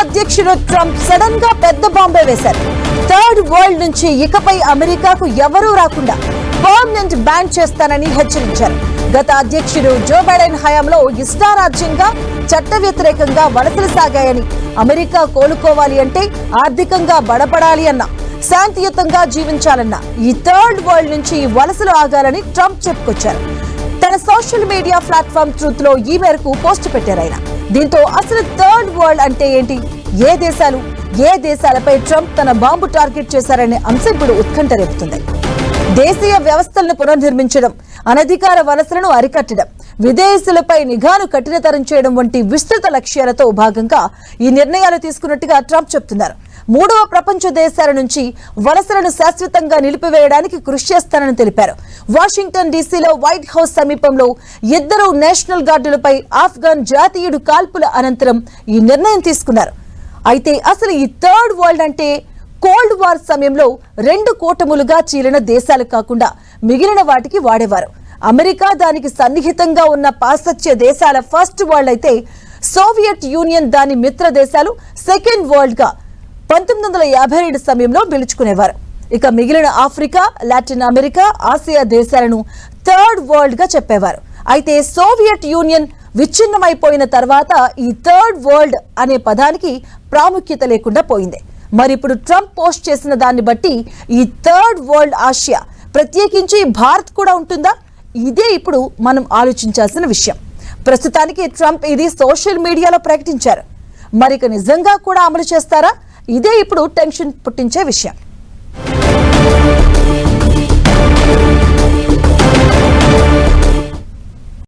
అధ్యక్షుడు ట్రంప్ సడన్గా పెద్ద బాంబే వేశారు. థర్డ్ వరల్డ్ నుంచి ఇకపై అమెరికాకు ఎవరూ రాకుండా పర్మనెంట్ బ్యాన్ చేస్తానని హెచ్చరించారు. గత అధ్యక్షుడు జో బైడెన్ హయాంలో ఇష్టారాజ్యంగా చట్ట వ్యతిరేకంగా వలసలు సాగాయని అమెరికా కోలుకోవాలి అంటే ఆర్థికంగా బడపడాలి అన్న శాంతియుతంగా జీవించాలన్న ఈ థర్డ్ వరల్డ్ నుంచి వలసలు ఆగాలని ట్రంప్ చెప్పుకొచ్చారు. తన సోషల్ మీడియా ప్లాట్ఫామ్ ట్రూత్లో ఈ మేరకు పోస్ట్ పెట్టారు ఆయన. దీంతో అసలు థర్డ్ వరల్డ్ అంటే ఏంటి? ఏ దేశాలు ఏ దేశాలపై ట్రంప్ తన బాంబు టార్గెట్ చేశారనే అంశం ఇప్పుడు ఉత్కంఠ రేపుతుంది. దేశీయ వ్యవస్థలను పునర్నిర్మించడం అనధికార వలసలను అరికట్టడం విదేశీలపై నిఘాను కఠినతరం చేయడం వంటి విస్తృత లక్ష్యాలతో భాగంగా ఈ నిర్ణయాలు తీసుకున్నట్టుగా ట్రంప్ చెప్తున్నారు. మూడవ ప్రపంచ దేశాల నుంచి వలసలను శాశ్వతంగా నిలిపివేయడానికి కృషి చేస్తానని తెలిపారు. వాషింగ్టన్ డీసీలో వైట్ హౌస్ సమీపంలో ఇద్దరు నేషనల్ గార్డులపై ఆఫ్ఘన్ జాతీయుడు కాల్పుల అనంతరం ఈ నిర్ణయం తీసుకున్నారు. అయితే అసలు ఈ థర్డ్ వరల్డ్ అంటే కోల్డ్ వార్ సమయంలో రెండు కూటములుగా చీలిన దేశాలు కాకుండా మిగిలిన వాటికి వాడేవారు. అమెరికా దానికి సన్నిహితంగా ఉన్న పాశ్చాత్య దేశాల ఫస్ట్ వరల్డ్ అయితే సోవియట్ యూనియన్ దాని మిత్ర దేశాలు సెకండ్ వరల్డ్గా పంతొమ్మిది వందల యాభై రెండు సమయంలో పిలుచుకునేవారు. ఇక మిగిలిన ఆఫ్రికా లాటిన్ అమెరికా ఆసియా దేశాలను థర్డ్ వరల్డ్గా చెప్పేవారు. అయితే సోవియట్ యూనియన్ విచ్ఛిన్నమైపోయిన తర్వాత ఈ థర్డ్ వరల్డ్ అనే పదానికి ప్రాముఖ్యత లేకుండా పోయింది. మరి ఇప్పుడు ట్రంప్ పోస్ట్ చేసిన దాన్ని బట్టి ఈ థర్డ్ వరల్డ్ ఆసియా ప్రత్యేకించి భారత్ కూడా ఉంటుందా? ఇదే ఇప్పుడు మనం ఆలోచించాల్సిన విషయం. ప్రస్తుతానికి ట్రంప్ ఇది సోషల్ మీడియాలో ప్రకటించారు. మరి నిజంగా కూడా అమలు చేస్తారా? ఇదే ఇప్పుడు టెన్షన్ పుట్టించే విషయం.